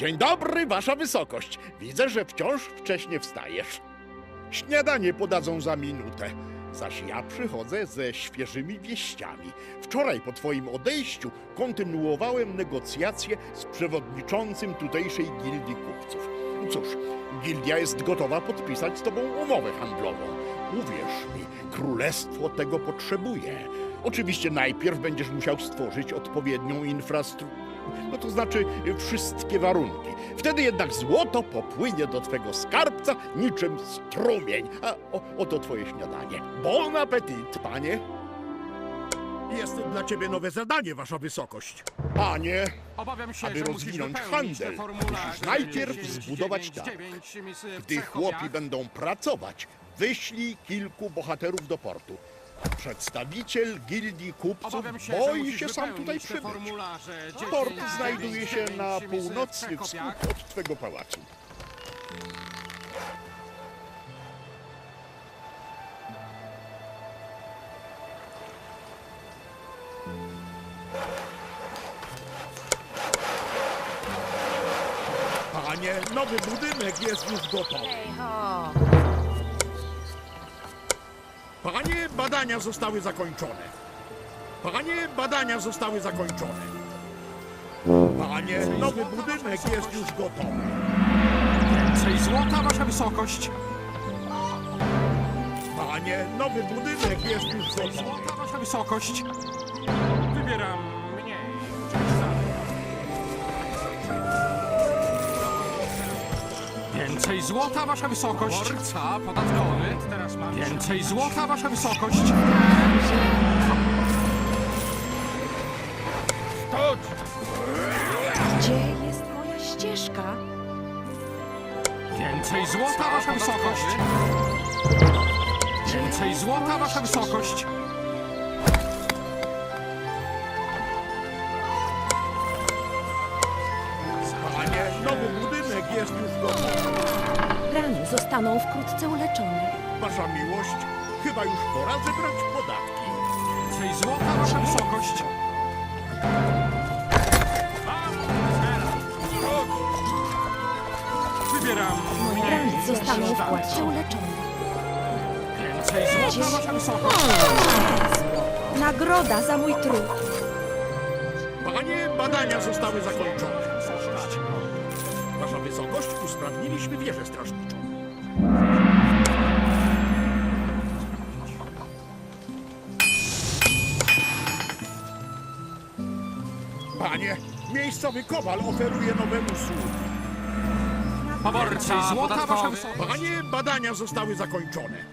Dzień dobry, wasza wysokość. Widzę, że wciąż wcześnie wstajesz. Śniadanie podadzą za minutę. Zaś ja przychodzę ze świeżymi wieściami. Wczoraj po twoim odejściu kontynuowałem negocjacje z przewodniczącym tutejszej gildii kupców. Cóż, gildia jest gotowa podpisać z tobą umowę handlową. Uwierz mi, królestwo tego potrzebuje. Oczywiście najpierw będziesz musiał stworzyć odpowiednią infrastrukturę. No to znaczy wszystkie warunki. Wtedy jednak złoto popłynie do twego skarbca niczym strumień. A o, oto twoje śniadanie. Bon appetit, panie. Jest dla ciebie nowe zadanie, wasza wysokość. Panie, Obawiam się, Aby że musisz rozwinąć wypełnić handel, musisz najpierw 99, zbudować targ. 9, mis- w gdy chłopi będą pracować, wyślij kilku bohaterów do portu. Przedstawiciel gildii kupców Obawiam się, że boi musisz się sam wypełnić tutaj te przybyć. formularze Port 10, znajduje się na 9, mis- w północny wschód od twego pałacu. Panie, nowy budynek jest już gotowy. Hej ho! Panie, badania zostały zakończone. Panie, badania zostały zakończone. Panie, nowy budynek jest już gotowy. Więcej złota, wasza wysokość! Panie, nowy budynek jest już gotowy. Złota, wasza wysokość! Wybieram Więcej złota, wasza wysokość! Dworca podatkowy. Teraz mam Więcej złota, wasza wysokość! Gdzie jest moja ścieżka? Więcej złota, wasza wysokość! Więcej złota, wasza wysokość! Zostaną wkrótce uleczone. Wasza miłość, chyba już pora zebrać podatki. Więcej złota, wasza wysokość! Wybieram Moje rany zostaną wkrótce uleczone. więcej złota, wasza wysokość! Nagroda za mój trud. Panie, badania zostały zakończone. Wasza wysokość, usprawniliśmy wieżę strażniczą. Panie, miejscowy kowal oferuje nowe usługi. Więcej złota, wasza wysokość! Panie, badania zostały zakończone.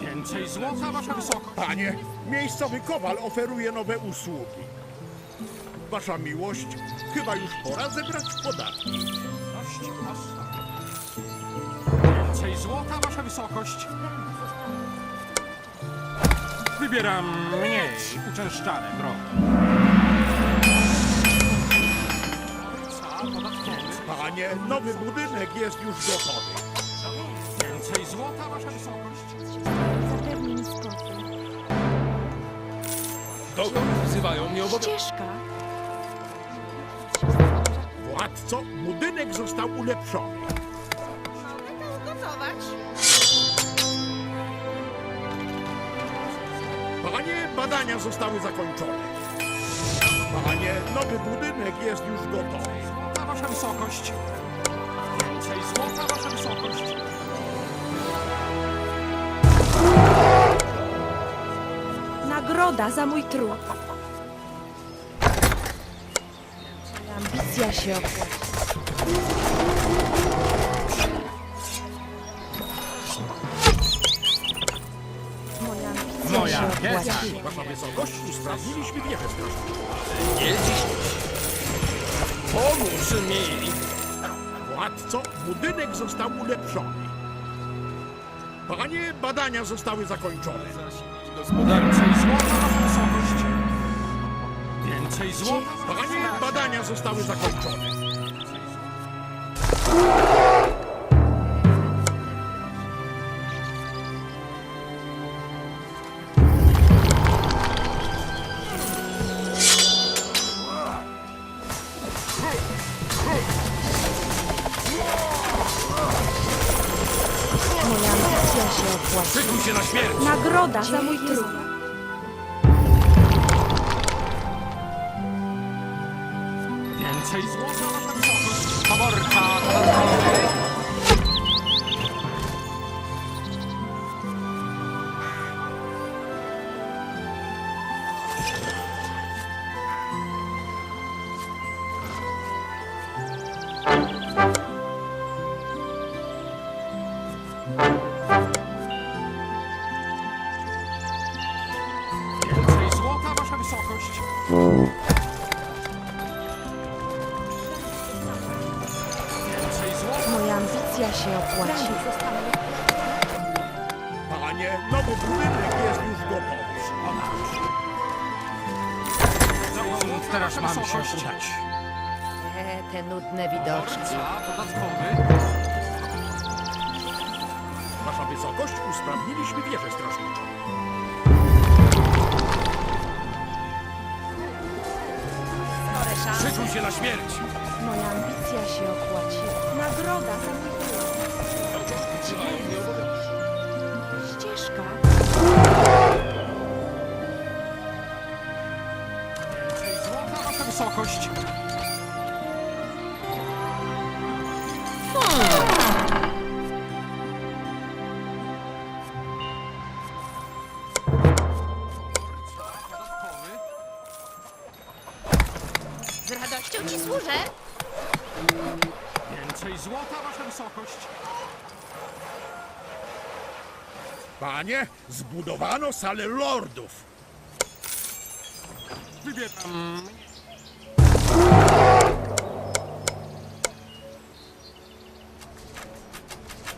Więcej złota, wasza wysokość! Panie, miejscowy kowal oferuje nowe usługi. Wasza miłość, chyba już pora zebrać podatki. Więcej złota, wasza wysokość! Wybieram mniej uczęszczane drogi. Panie, nowy budynek jest już gotowy. Więcej złota, wasza wysokość! Zapewni mi spokój. Dokąd wzywają mnie obowiązki? Ścieżka. Władco, budynek został ulepszony. Panie, badania zostały zakończone. Panie, nowy budynek jest już gotowy. Złota, wasza wysokość! Więcej złota, wasza wysokość! Nagroda za mój trud. Ambicja się opłaci. Opłaci. Wasza wysokość, usprawniliśmy wieżę strażniczą. Nie dziś. Pomóż mi! Władco, budynek został ulepszony. Panie, badania zostały zakończone. Gospodarczy. Więcej złota, wasza wysokość! Więcej złota, Panie, badania zostały zakończone. Nagroda za mój trud. Więcej złota, Ambicja się opłaciła. Panie, nowy budynek jest już gotowy. Dokąd teraz mam się udać? E, te nudne widoczki. Wasza wysokość, usprawniliśmy wieżę strażniczą. Szykuj się na śmierć! Moja ambicja się opłaciła. Nagroda za mój. Ścieżka. Więcej złota, wasza wysokość! Więcej złota, wasza wysokość! Panie, zbudowano salę lordów. Wybieram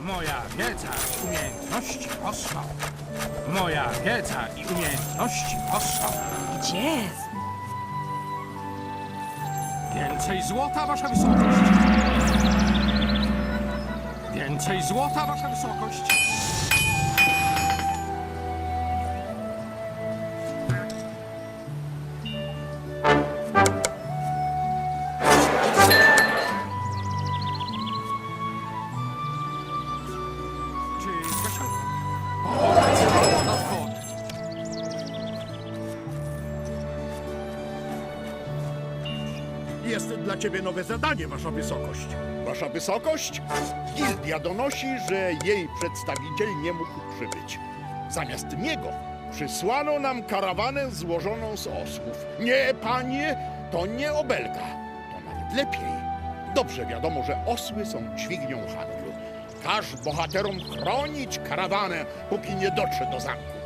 Moja wiedza i umiejętności posła. Moja wiedza i umiejętności posła. Gdzie? Więcej złota, wasza wysokość. Więcej złota, wasza wysokość. Jest dla ciebie nowe zadanie, wasza wysokość. Wasza wysokość, gildia donosi, że jej przedstawiciel nie mógł przybyć. Zamiast niego przysłano nam karawanę złożoną z osłów. Nie, panie, to nie obelga. To nawet lepiej. Dobrze wiadomo, że osły są dźwignią handlu. Każ bohaterom chronić karawanę, póki nie dotrze do zamku.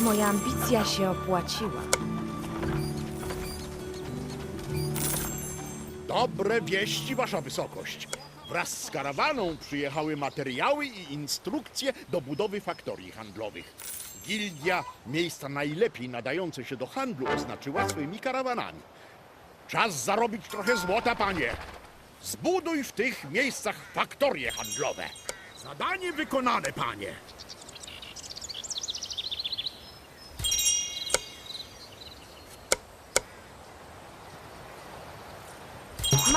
Moja ambicja się opłaciła. Dobre wieści, wasza wysokość. Wraz z karawaną przyjechały materiały i instrukcje do budowy faktorii handlowych. Gildia miejsca najlepiej nadające się do handlu oznaczyła swymi karawanami. Czas zarobić trochę złota, panie. Zbuduj w tych miejscach faktorie handlowe. Zadanie wykonane, panie.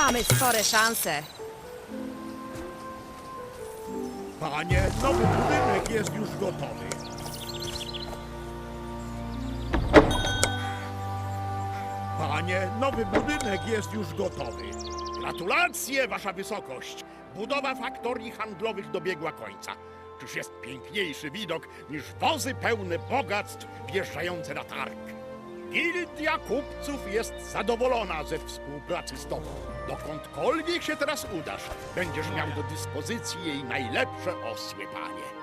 Mamy spore szanse. Panie, nowy budynek jest już gotowy. Panie, nowy budynek jest już gotowy. Gratulacje, wasza wysokość. Budowa faktorii handlowych dobiegła końca. Czyż jest piękniejszy widok niż wozy pełne bogactw wjeżdżające na targ? Gildia kupców jest zadowolona ze współpracy z tobą. Dokądkolwiek się teraz udasz, będziesz miał do dyspozycji jej najlepsze osły, panie.